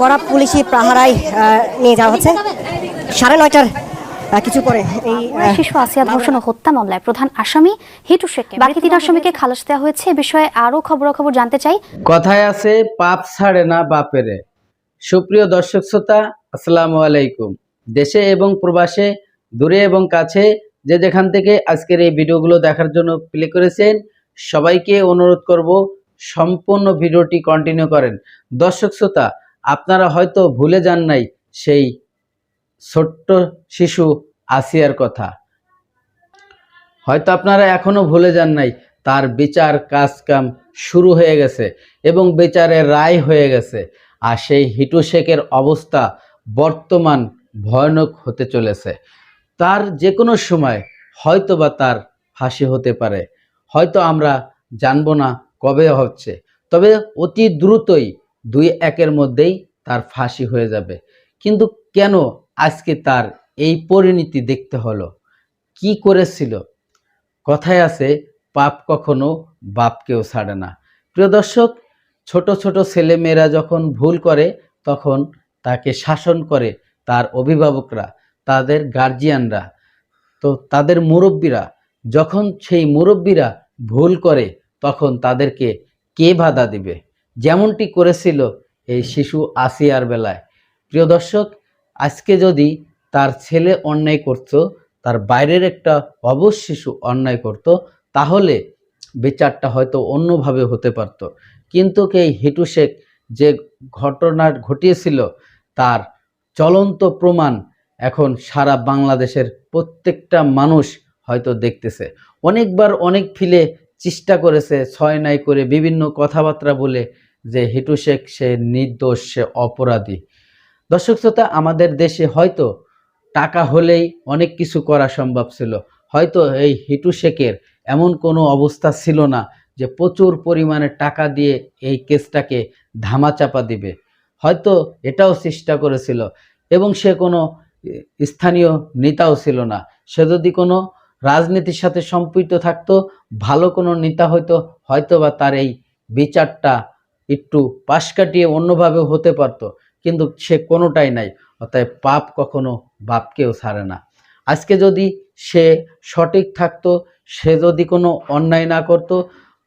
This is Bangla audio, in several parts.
কড়া পুলিশি পাহারায় নিয়ে যাওয়া হচ্ছে। সাড়ে নয়টার কিছু পরে এই শিশু আসিয়া ধর্ষণ ও হত্যা মামলায় প্রধান আসামি হিটু শেখকে। বাকি তিন আসামিকে খালাস দেওয়া হয়েছে। এ বিষয়ে আরও খবরাখবর জানতে চাই। কথায় আছে পাপ ছাড়ে না বাপেরে। সুপ্রিয় দর্শক শ্রোতা আসসালামু আলাইকুম। দেশে এবং প্রবাসে দূরে এবং কাছে যে যেখান থেকে আজকের এই ভিডিওগুলো দেখার জন্য প্লে করেছেন সবাইকে অনুরোধ করব সম্পূর্ণ ভিডিওটি কন্টিনিউ করেন। দর্শক শ্রোতা আপনারা হয়তো ভুলে যান নাই সেই ছোট্ট শিশু আসিয়ার কথা। হয়তো আপনারা এখনও ভুলে যান নাই তার বিচার কাজ কাম শুরু হয়ে গেছে এবং বিচারের রায় হয়ে গেছে আর সেই হিটু শেখের অবস্থা বর্তমান ভয়ানক হতে চলেছে। তার যে কোনো সময় হয়তো বা তার ফাঁসি হতে পারে। হয়তো আমরা জানব না কবে হচ্ছে। তবে অতি দ্রুতই দুই একের মধ্যেই তার ফাঁসি হয়ে যাবে। কিন্তু কেন আজকে তার এই পরিণতি দেখতে হলো? কি করেছিল? কথায় আছে, পাপ কখনো বাপকেও ছাড়ে না। প্রিয় দর্শক, ছোট ছোট ছেলে মেয়েরা যখন ভুল করে, তখন তাকে শাসন করে তার অভিভাবকরা, তাদের গার্জিয়ানরা তো তাদের মুরব্বীরা, যখন সেই মুরব্বীরা ভুল করে, তখন তাদেরকে কে বাধা দিবে? যেমনটি করেছিল এই শিশু আসিয়ার বেলায়। প্রিয় দর্শক, আজকে যদি তার ছেলে অন্যায় করতো, তার বাইরের একটা অবশ শিশু অন্যায় করত, তাহলে বিচারটা হয়তো অন্যভাবে হতে পারত। কিন্তু এই হিটু শেখ যে ঘটনা ঘটিয়েছিল, তার চলন্ত প্রমাণ এখন সারা বাংলাদেশের প্রত্যেকটা মানুষ হয়তো দেখতেছে। অনেকবার অনেক ফিলে চেষ্টা করেছে ছয় নাই করে বিভিন্ন কথাবার্তা বলে যে হিটু শেখ, সে নির্দোষ, সে অপরাধী। দর্শক শ্রোতা, আমাদের দেশে হয়তো টাকা হলেই অনেক কিছু করা সম্ভব ছিল। হয়তো এই হিটু শেখের এমন কোনো অবস্থা ছিল না যে প্রচুর পরিমাণে টাকা দিয়ে এই কেসটাকে ধামাচাপা দিবে। হয়তো এটাও চেষ্টা করেছিল এবং সে কোনো স্থানীয় নেতাও ছিল না। সে যদি কোনো রাজনীতির সাথে সম্পৃক্ত থাকতো, ভালো কোনো নেতা হয়তো হয়তো বা তার এই বিচারটা একটু পাশ কাটিয়ে অন্যভাবে হতে পারতো, কিন্তু সে কোনোটাই নাই, অতএব পাপ কখনো বাপকেও ছাড়ে না। আজকে যদি সে সঠিক থাকতো, সে যদি কোনো অন্যায় না করত,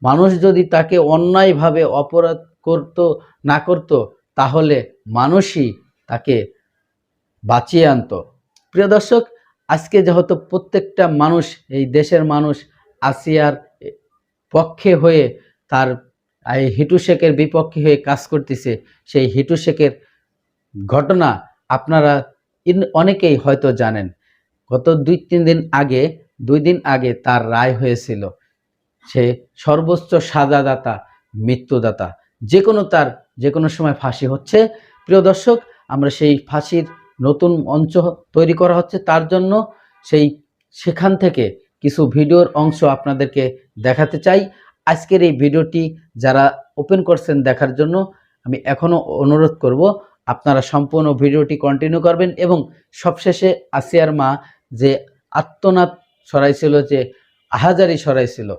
মানুষ যদি তাকে অন্যায়ভাবে অপরাধ করত, না করত, তাহলে মানুষই তাকে বাঁচিয়ে আনতো। প্রিয় দর্শক আজকে যেহেতু প্রত্যেকটা মানুষ, এই দেশের মানুষ আসিয়ার পক্ষে হয়ে তার, এই হিটু শেখের বিপক্ষে হয়ে কাজ করতেছে, সেই হিটু শেখের ঘটনা আপনারা অনেকেই হয়তো জানেন। গত দুই, তিন দিন আগে, দুই দিন আগে তার রায় হয়েছিল। সে সর্বোচ্চ সাজাদাতা, মৃত্যুদাতা। যে কোনো তার যে কোনো সময় ফাঁসি হচ্ছে। প্রিয় দর্শক, আমরা সেই ফাঁসির নতুন মঞ্চ তৈরি করা হচ্ছে, তার জন্য সেই সেখান থেকে কিছু ভিডিওর অংশ আপনাদেরকে দেখাতে চাই। আজকের এই ভিডিওটি যারা ওপেন করছেন দেখার জন্য আমি এখনও অনুরোধ করব, আপনারা সম্পূর্ণ ভিডিওটি কন্টিনিউ করবেন এবং সবশেষে আসিয়ার মা যে আত্মনাদ সরাইছিল, যে আহাজারি সরাইছিল,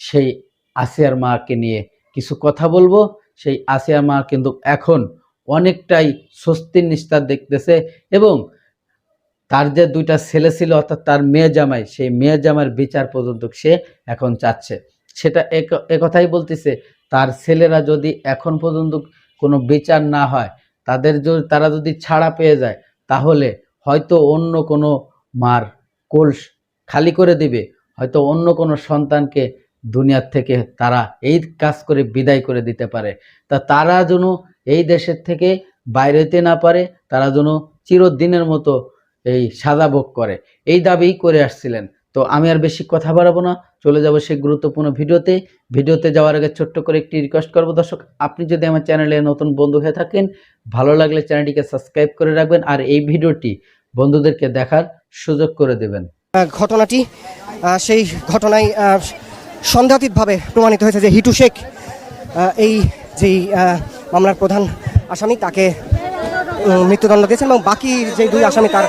সেই আসিয়ার মাকে নিয়ে কিছু কথা বলব। সেই আসিয়ার মা কিন্তু এখন অনেকটাই স্বস্তির নিস্তার দেখতেছে এবং তার যে দুইটা ছেলে ছিল, অর্থাৎ তার মেয়ে জামাই, সেই মেয়ে জামাইয়ের বিচার পর্যন্ত সে এখন চাচ্ছে। সেটা এক- এ কথাই বলতেছে, তার ছেলেরা যদি এখন পর্যন্ত কোনো বিচার না হয়, তাদের যদি, তারা যদি ছাড়া পেয়ে যায়, তাহলে হয়তো অন্য কোনো মার কোল খালি করে দিবে, হয়তো অন্য কোনো সন্তানকে দুনিয়ার থেকে তারা এই কাজ করে বিদায় করে দিতে পারে। তা তারা যেন এই দেশের থেকে বাইরে হতে না পারে, তারা যেন চিরদিনের মতো এই সাজা ভোগ করে। এই দাবিই করে আসছিলেন। তো আমি আর বেশি কথা বাড়াবো না। চলে যাব সেই গুরুত্বপূর্ণ ভিডিওতে। ভিডিওতে যাওয়ার আগে ছোট্ট করে একটি রিকোয়েস্ট করব। দর্শক, আপনি যদি আমার চ্যানেলে নতুন বন্ধু হয়ে থাকেন, ভালো লাগলে চ্যানেলটিকে সাবস্ক্রাইব করে রাখবেন আর এই ভিডিওটি বন্ধুদেরকে দেখার সুযোগ করে দেবেন। ঘটনাটি সেই ঘটনায় সন্দেহাতীতভাবে প্রমাণিত হয়েছে যে হিটু শেখ এই যেই মামলার প্রধান আসামি, তাকে মৃত্যুদণ্ড দিয়েছেন এবং বাকি যে দুই আসামি, তার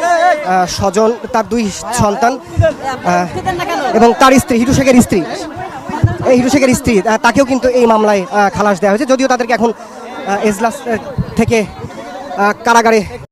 স্বজন, তার দুই সন্তান এবং তার স্ত্রী, হিটু শেখের স্ত্রী। এই হিটু শেখের স্ত্রী তাকেও কিন্তু এই মামলায় খালাস দেওয়া হয়েছে। যদিও তাদেরকে এখন এজলাস থেকে কারাগারে